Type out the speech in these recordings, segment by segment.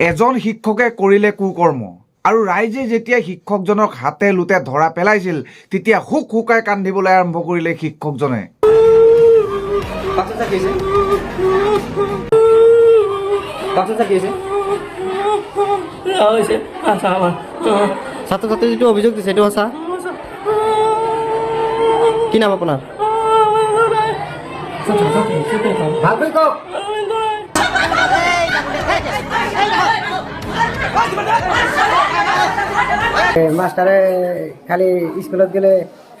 এজন শিক্ষকে কৰিলে কুকৰ্ম। আৰু ৰাইজে যেতিয়া শিক্ষকজনক হাতে লোতে ধৰা পেলাইছিল তেতিয়া হুক হুকাই কান্দিবলৈ আৰম্ভ কৰিলে শিক্ষকজনে। আমার ছাত্রছাত্রী যেটা অভিযোগ দিছে এটা সঁচা? কি নাম আপনার ভালকৈ কওক মাস্টারে খালি স্কুলত গেলে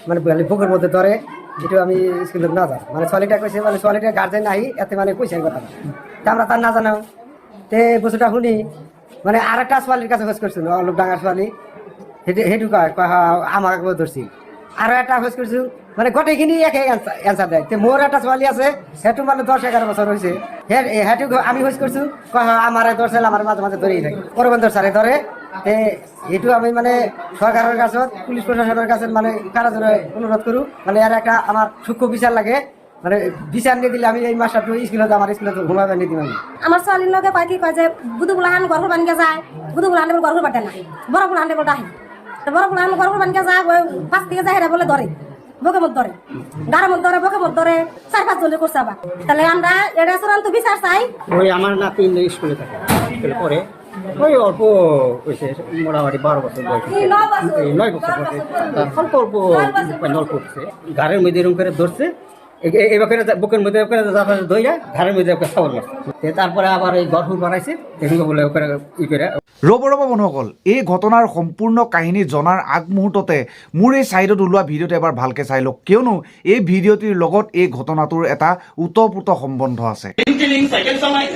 মানে বুকের মধ্যে ধরে যেটু আমি স্কুলত না যাই। মানে ছোৱালীটা কৈছে মানে ছোৱালীটা গার্জেন আহি ইয়াতে মানে কৈছে কথা আমরা তার না জানাও। তে বস্তুটা শুনি মানে আর একটা ছোৱালীর কাছে খোঁজ করছিল অলপ ডাঙৰ ছোৱালী। সেইটো সেইটো কয় আমাক ধরছি। আৰু এটা খোঁজ কৰিছো মানে গোটেইখিনি একে এনচাৰ দেয়। তে মোৰ এটা ছোৱালী আছে সেইটো মানে এঘাৰ বছৰ হৈছে। সেই সেইটো আমি খোঁজ হা, আমাৰে ধরছিল আমাৰ মাজে মাজে ধৰি থাকে। পৰবন্ধৰ ছাৰে ধৰে তে এইটো আমি মানে চৰকাৰৰ কাছত পুলিচ প্ৰশাসনৰ কাছত মানে কাৰাজোৰে অনুৰোধ কৰোঁ। মানে ইয়াৰ একটা আমাৰ সূক্ষ্ম বিচাৰ লাগে। মানে বিচাৰ নিদিলে আমি এই মাষ্টাৰটো স্কুলত আমাৰ স্কুলত ঘুমাব নিদিম আমি। আমার ছোৱালীৰ লগে কয় কি কয় যে বুধু বোলাহান গড় বানিকে যায়। বুধু বোলাহান গড় বাটে না বড় বোলাহান আহি। তো বড় বোলাহান গড় বানিকে যায় পাঁচ দিকে যায় বলে ধরে বকে মত ধরে গাড়ি মত ধরে বকে মত ধরে চার পাঁচ জনে করছে আবার। তাহলে আমরা এটা চূড়ান্ত বিচার চাই। ওই আমার নাতি স্কুলে থাকে স্কুলে পড়ে ওই অল্প হয়েছে মোটামুটি বারো বছর বয়স নয় বছর। বয়সে অল্প অল্প অল্প উঠছে গাড়ির মধ্যে এরকম করে ধরছে এবার করে বুকের মধ্যে ধইরা ঘাড়ের মধ্যে ওকে খাবার মারছে? তারপরে আবার এই গর্ভ বানাইছে এগুলো বলে ওখানে ই করে। ৰ'ব ৰ'ব বন্ধুসকল এই ঘটনাৰ সম্পূৰ্ণ কাহিনী জনাৰ আগমুহূৰ্ততে মোৰ এই ছাইডত ওলোৱা ভিডিঅ'টো এবাৰ ভালকৈ চাই লওক। কিয়নো এই ভিডিঅ'টিৰ লগত এই ঘটনাটোৰ এটা ওতঃপ্ৰোত সম্বন্ধ আছে। চালাই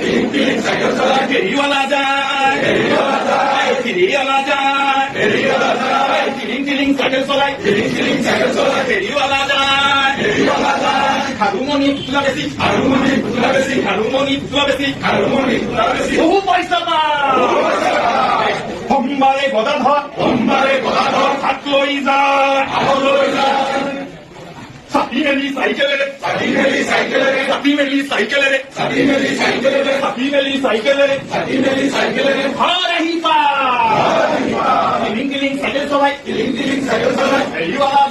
টিলিং সাইকেল চালাই ফেরিওয়ালা যায় ফেরিওয়ালা যায় ফেরিওয়ালা যায় ফেরিওয়ালা যায় টিলিং টিলিং সাইকেল চালাই টিলিং টিলিং সাইকেল চালাই ফেরিওয়ালা যায় ফেরিওয়ালা যায় হারুমনি পুতলা বেশি হারুমনি পুতলা বেশি হারুমনি পুতলা বেশি হারুমনি পুতলা বেশি বহু পয়সা পায় সোমবাৰে গদাধৰ সোমবাৰে গদাধৰ হাত লৈ যায় হাত লৈ যায় চাপি মেলি চাইকেলেৰে চাপি মেলি চাইকেলেৰে চাপি মেলি চাইকেলেৰে চাপি মেলি চাইকেলেৰে চাপি মেলি চাইকেলেৰে চাপি মেলি চাইকেলেৰে ঘৰ আহি পায় টিলিং টিলিং চাইকেল চলাই টিলিং টিলিং চাইকেল চলাই হেৰিৱালা যায় হেৰিৱালা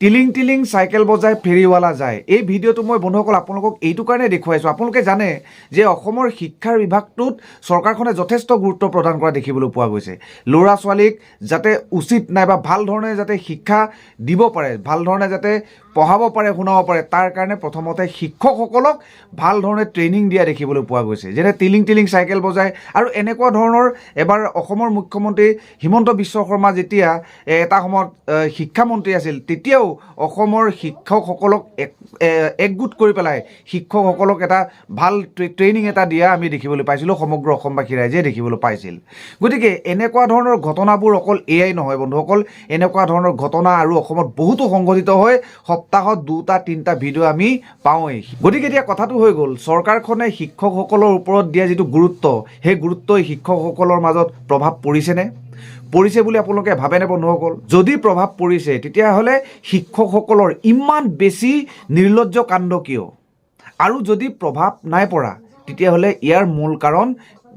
টিলিং টিলিং চাইকেল বজাই ফেৰীৱালা যায়। এই ভিডিঅ'টো মই বন্ধুসকল আপোনালোকক এইটো কাৰণে দেখুৱাইছোঁ। আপোনালোকে জানে যে অসমৰ শিক্ষাৰ বিভাগটোত চৰকাৰখনে যথেষ্ট গুৰুত্ব প্ৰদান কৰা দেখিবলৈ পোৱা গৈছে। ল'ৰা ছোৱালীক যাতে উচিত নাইবা ভালো ধৰণে যাতে শিক্ষা দিব পাৰে, ভালো ধৰণে যাতে পঢ়াব পাৰে শুনাব পাৰে তাৰ কাৰণে প্ৰথমতে শিক্ষকসকলক ভাল ধৰণে ট্ৰেইনিং দিয়া দেখিবলৈ পোৱা গৈছে। যেনে টিলিং টিলিং চাইকেল বজায় আৰু এনেকুৱা ধৰণৰ এবাৰ অসমৰ মুখ্যমন্ত্ৰী হিমন্ত বিশ্ব শৰ্মা যেতিয়া এটা সময়ত শিক্ষামন্ত্ৰী আছিল তেতিয়াও অসমৰ শিক্ষকসকলক একগোট কৰি পেলাই শিক্ষকসকলক এটা ভাল ট্ৰে- ট্ৰেইনিং এটা দিয়া আমি দেখিবলৈ পাইছিলোঁ সমগ্ৰ অসমবাসী ৰাইজে দেখিবলৈ পাইছিল। গতিকে এনেকুৱা ধৰণৰ ঘটনাবোৰ অকল এয়াই নহয় বন্ধুসকল এনেকুৱা ধৰণৰ ঘটনা আৰু অসমত বহুতো সংঘটিত হয় সপ্তাহত দুটা, তিনিটা ভিডিঅ' আমি পাওঁৱেই। গতিকে এতিয়া কথাটো হৈ গ'ল, চৰকাৰখনে শিক্ষকসকলৰ ওপৰত দিয়া যিটো গুৰুত্ব, সেই গুৰুত্বই শিক্ষকসকলৰ মাজত প্ৰভাৱ পৰিছেনে পৰিছে বুলি আপোনালোকে ভাবেনে বন্ধুসকল যদি প্ৰভাৱ পৰিছে, তেতিয়াহ'লে শিক্ষকসকলৰ ইমান বেছি নিৰ্লজ্জ কাণ্ড কিয়? আৰু যদি প্ৰভাৱ নাই পৰা, তেতিয়াহ'লে ইয়াৰ মূল কাৰণ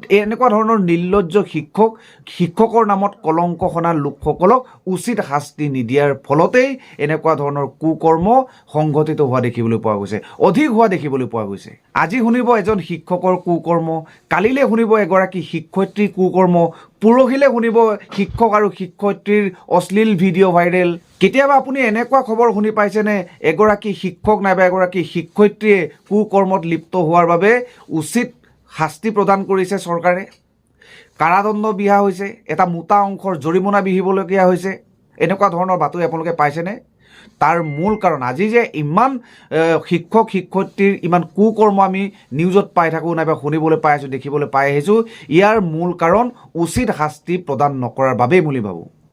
এনেকুৱা ধৰণৰ নিৰ্লজ্জ শিক্ষক, শিক্ষকৰ নামত কলংক সনা লোকসকলক উচিত শাস্তি নিদিয়াৰ ফলতেই এনেকুৱা ধৰণৰ কুকৰ্ম সংঘটিত হোৱা দেখিবলৈ পোৱা গৈছে। অধিক হোৱা দেখিবলৈ পোৱা গৈছে। আজি শুনিব এজন শিক্ষকৰ কুকৰ্ম, কালিলৈ শুনিব এগৰাকী শিক্ষয়িত্ৰীৰ কুকৰ্ম, পৰহিলৈ শুনিব শিক্ষক আৰু শিক্ষয়িত্ৰীৰ অশ্লীল ভিডিঅ' ভাইৰেল। কেতিয়াবা আপুনি এনেকুৱা খবৰ শুনি পাইছেনে? এগৰাকী শিক্ষক নাইবা এগৰাকী শিক্ষয়িত্ৰীয়ে কুকৰ্মত লিপ্ত হোৱাৰ বাবে উচিত শাস্তি প্ৰদান কৰিছে চৰকাৰে। কাৰাদণ্ড বিহা হৈছে, এটা মোটা অংশৰ জৰিমনা বিহিবলগীয়া হৈছে। এনেকুৱা ধৰণৰ বাতৰি আপোনালোকে পাইছেনে? তাৰ মূল কাৰণ, আজি যে ইমান শিক্ষক, শিক্ষয়িত্ৰীৰ ইমান কুকৰ্ম আমি নিউজত পাই থাকোঁ, নাইবা শুনিবলৈ পাই আছোঁ, দেখিবলৈ পাই আহিছোঁ, ইয়াৰ মূল কাৰণ উচিত শাস্তি প্ৰদান নকৰাৰ বাবেই বুলি ভাবোঁ।